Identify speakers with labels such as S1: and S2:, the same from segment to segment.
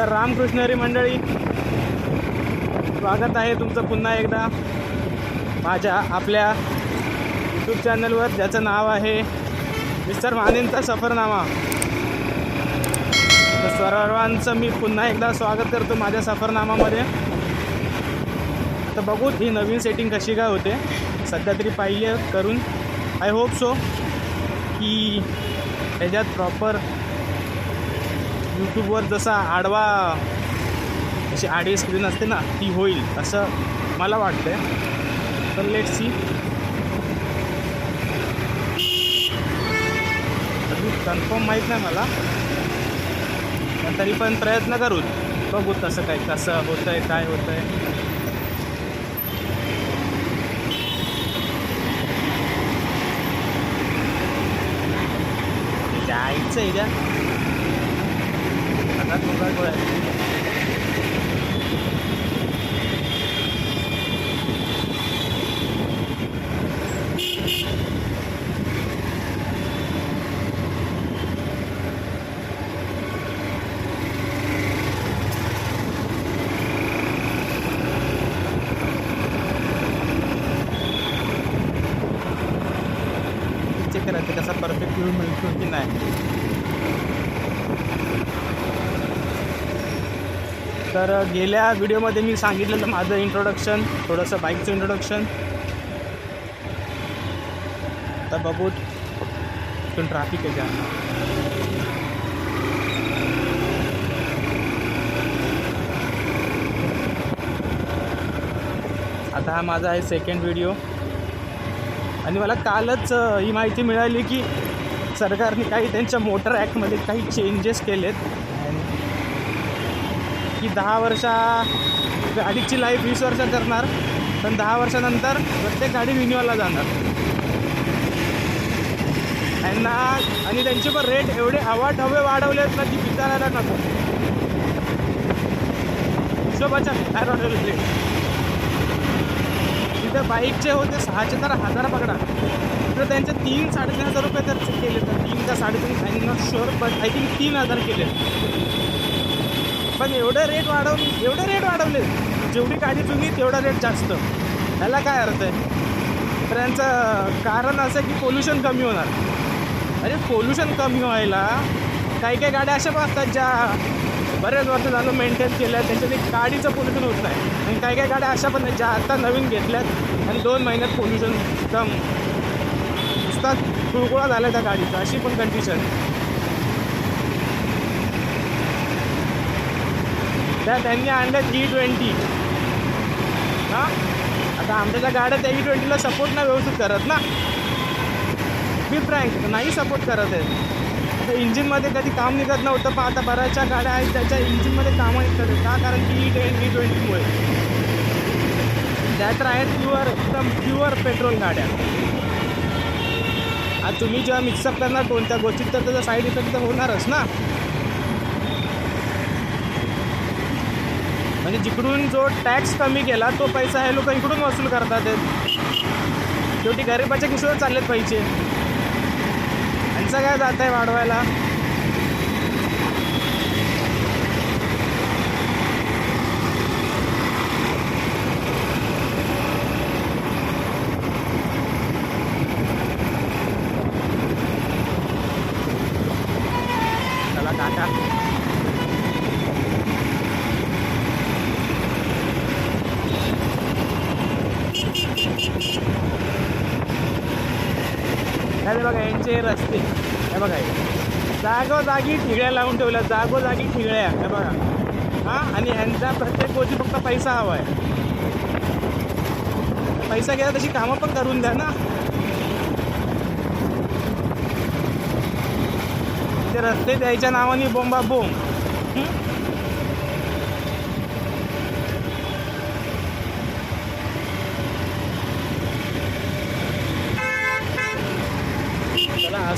S1: तर रामकृष्णरी मंडळी. स्वागत आहे तुमचं पुन्हा एकदा. माझ्या आपल्या यूट्यूब चॅनलवर ज्याचं नाव आहे मिस्टर मानेंचा सफरनामा. तर सर्वांचं मी पुन्हा एकदा स्वागत करतो माझ्या सफरनामामध्ये. तर बघू ही नवीन सेटिंग कशी काय होते. सध्या तरी पाहिजे करून. आय होप सो की त्याच्यात प्रॉपर यूट्यूबवर जसा आडवा अशी आडी स्क्रीन असते ना ती होईल असं मला वाटतंय. तर लेट सी अजून कन्फर्म माहीत नाही मला. पण तरी पण प्रयत्न करू बघू तसं काय कसं होतं आहे काय होतं आहे जायचं आहे का 何これこれチェックなってかさっぱらペックルームに空気ない。तर गेल्या व्हिडिओमध्ये मी सांगितलेलं माझं इंट्रोडक्शन थोडंसं बाईकचं इंट्रोडक्शन तर बघू पण ट्रॅफिक आहे का आता हा माझा आहे सेकंड व्हिडिओ आणि मला कालच ही माहिती मिळाली की सरकारने काही त्यांच्या मोटर ॲक्टमध्ये काही चेंजेस केलेत. की दहा वर्षा गाडीची लाईफ वीस वर्ष करणार पण दहा वर्षानंतर प्रत्येक गाडी रिन्युअलला जाणार. त्यांना आणि त्यांचे पण रेट एवढे हवाट हवे वाढवले आहेत ना की विचारायला नको. हिशोबाच्या बाहेर वाढवले तिथे बाईकचे होते सहाशे तर हजार पकडा. तर त्यांचे तीन साडेतीन हजार रुपये तर केले तर तीन का साडेतीन I not sure but I think तीन हजार केले. पण एवढं रेट वाढवून एवढे रेट वाढवले. जेवढी गाडी जुनी तेवढा रेट जास्त. ह्याला काय अर्थ आहे? तर यांचं कारण असं की पोल्युशन कमी होणार. अरे पोल्युशन कमी व्हायला काही काही गाड्या अशा पण असतात ज्या बरेच वर्ष झालं मेंटेन केल्या त्याच्याने गाडीचं पोल्युशन होत नाही. आणि काही काही गाड्या अशा पण आहेत ज्या आता नवीन घेतल्यात आणि दोन महिन्यात पोल्युशन एकदम नुसता कुळकुळा झाला त्या गाडीचा अशी पण कंडिशन त्या त्यांनी आणलं थ्री ट्वेंटी हां? आता आमच्या त्या गाड्या त्या ई ट्वेंटीला सपोर्ट नाही व्यवस्थित करत ना. बी फ्रँक नाही सपोर्ट करत आहेत आता इंजिनमध्ये कधी काम निघत नव्हतं पण आता बऱ्याचशा गाड्या आहेत त्याच्या इंजिनमध्ये कामं निघतात आहेत. का? कारण की ई ट्वेंटी ई ट्वेंटीमुळे त्या तर आहेत प्युअर एकदम प्युअर पेट्रोल गाड्या. आज तुम्ही जेव्हा मिक्सअप करणार कोणत्या गोष्टीत तर त्याचा साईड इफेक्ट तर होणारच ना. म्हणजे जिकडून जो टॅक्स कमी केला तो पैसा हे लोक इकडून वसूल करतात. शेवटी गरिबाच्या किशोर चाललेत पैसे. यांचं काय जात आहे वाढवायला? चला काका हे बघा यांचे रस्ते. हे बघा जागोजागी ठिगळ्या लावून ठेवल्या. जागोजागी ठिगळ्या. हे बघा. हां? आणि ह्यांचा प्रत्येक गोष्टी फक्त पैसा हवा आहे. पैसा गेला तशी कामं पण करून द्या ना. ते रस्ते द्यायच्या नावाने बोंबा बोंब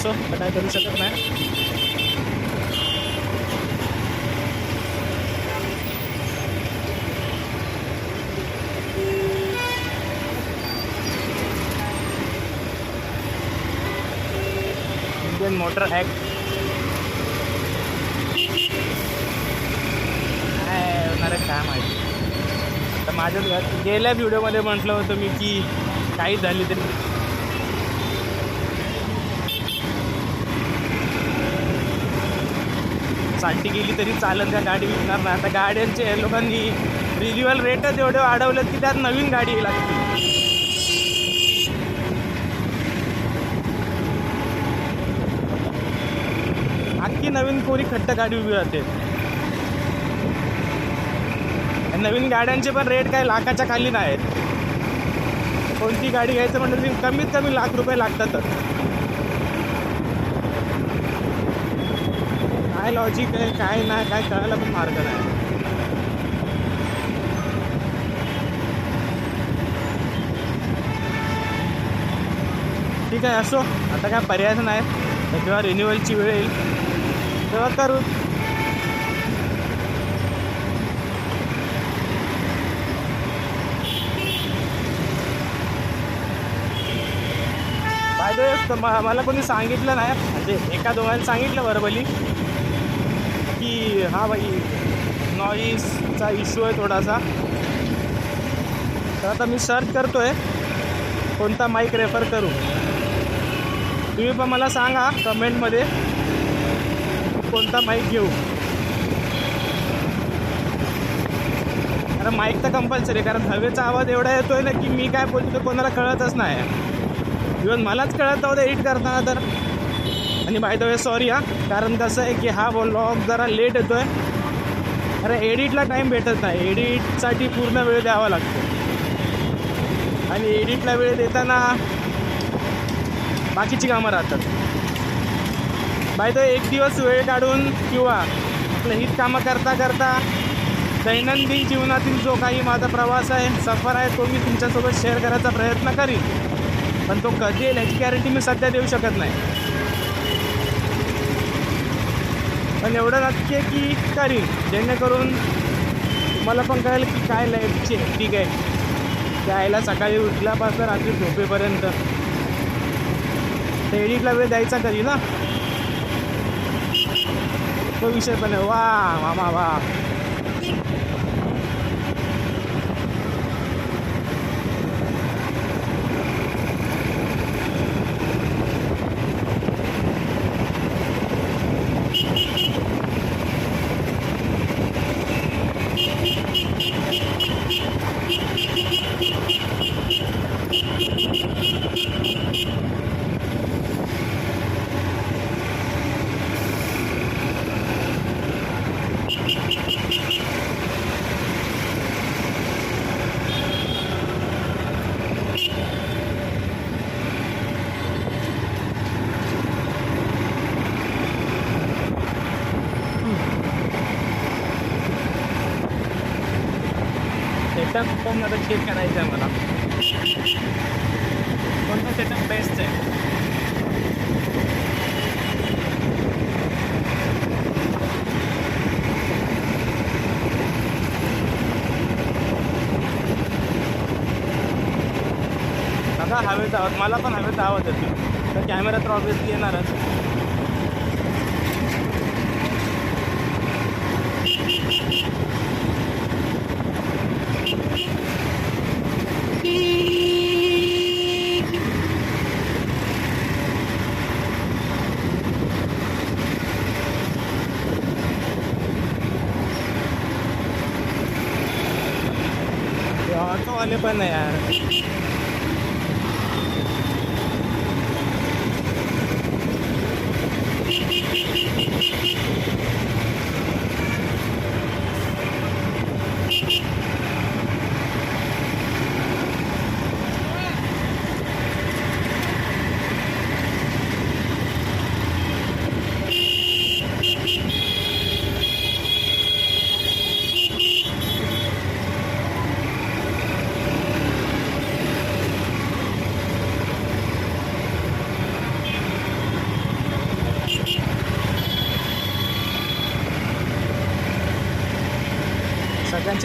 S1: असो पण काय करू शकत नाही इंडियन मोटर ॲक्ट काय होणार काय माहिती. तर माझ्या गेल्या व्हिडिओमध्ये म्हटलं होतं मी की काही झाली तरी साठी गेली तरी चालत त्या गाडी विकणार नाही आता गाड्यांचे लोकांनी रिन्युअल रेटच एवढे वाढवलेत की त्यात नवीन गाडी लागते. अख्खी नवीन कोरी खट्ट गाडी उभी राहते? नवीन गाड्यांचे पण रेट काय लाखाच्या खाली नाही आहेत कोणती गाडी घ्यायचं म्हटलं कमीत कमी लाख रुपये लागतातच. काय लॉजिक आहे काय नाही काय करायला पण मार्ग नाही. ठीक आहे असो. आता काय पर्यायच नाही. तर जेव्हा रिन्युअलची वेळ येईल. तेव्हा करू. फायदे मला कोणी सांगितलं नाही. म्हणजे एका दोघांनी सांगितलं बरोबरली की हा भाई नॉईजचा इश्यू आहे थोडासा. तर आता मी सर्च करतो आहे कोणता माईक रेफर करू. तुम्ही पण मला सांगा कमेंटमध्ये कोणता माईक घेऊ. कारण माईक तर कंपल्सरी आहे कारण हवेचा आवाज एवढा येतोय ना की मी काय बोलतो कोणाला कळतच नाही. इवन मलाच कळत नव्हतं एडिट करताना तर. आणि बाय द वे सॉरी हा कारण कसं आहे की हा व्लॉग जरा लेट येतो आहे अरे एडिटला टाईम भेटत नाही. एडिटसाठी पूर्ण वेळ द्यावा लागतो. आणि एडिटला वेळ देताना बाकीची कामं राहतात. बाय द एक दिवस वेळ काढून किंवा आपलं हीच कामं करता करता दैनंदिन जीवनातील जो काही माझा प्रवास आहे सफर आहे तो मी तुमच्यासोबत शेअर करायचा प्रयत्न करीन. पण तो कधी येईल ह्याची गॅरंटी मी सध्या देऊ शकत नाही. पण एवढं नक्की आहे की करीन जेणेकरून तुम्हाला पण कळेल की काय लाईफची ठीक आहे. त्यायला सकाळी उठल्यापासून रात्री झोपेपर्यंत. एडिटला वेळ द्यायचा कधी ना? तो विषय पण आहे. वा मामा वा. सेटअप पण आता चेक करायचं आहे मला कोणता सेटअप बेस्ट आहे. आता हवेचा आवाज. मला पण हवेचा आवाज येतो तर कॅमेरा तर ऑब्विसली येणारच. ऑटोवाले पण नाही यार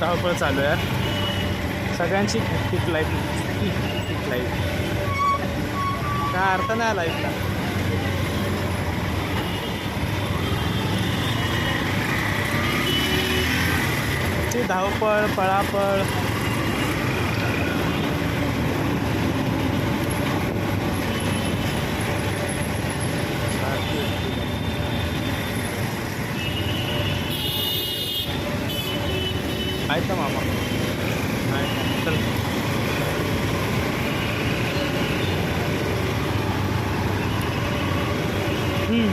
S1: धावपळ चालू आहे. सगळ्यांची हॅक्टिक लाईफ हॅक्टिक लाईफ काय अर्थ नाही लाईफला ची धावपळ पळापळ आहेत का मामा नाही चल हम्म.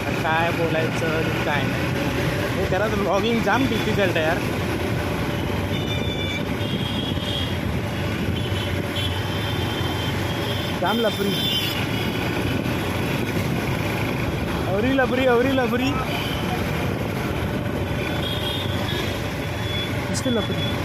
S1: आता काय बोलायचं आणि काय नाही हे खरंच ब्लॉगिंग जाम डिफिकल्ट आहे यार. जाम लफरी. अवरी लबरी अवरी लबरी इसकी लफरी.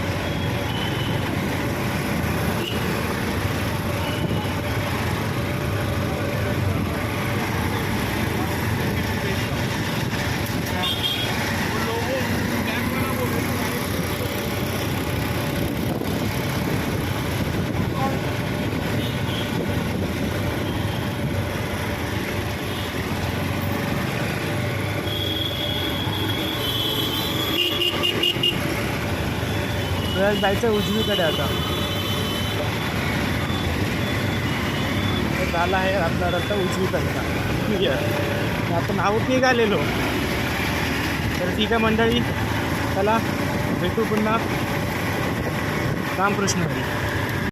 S1: आपल्याला जायचं उजवीकडे आता. झाला आहे आपला रस्ता उजवीकडचा. क्लिअर आपण आऊट निघालेलो. तर ठीक आहे मंडळी चला भेटू पुन्हा. रामकृष्ण हरी.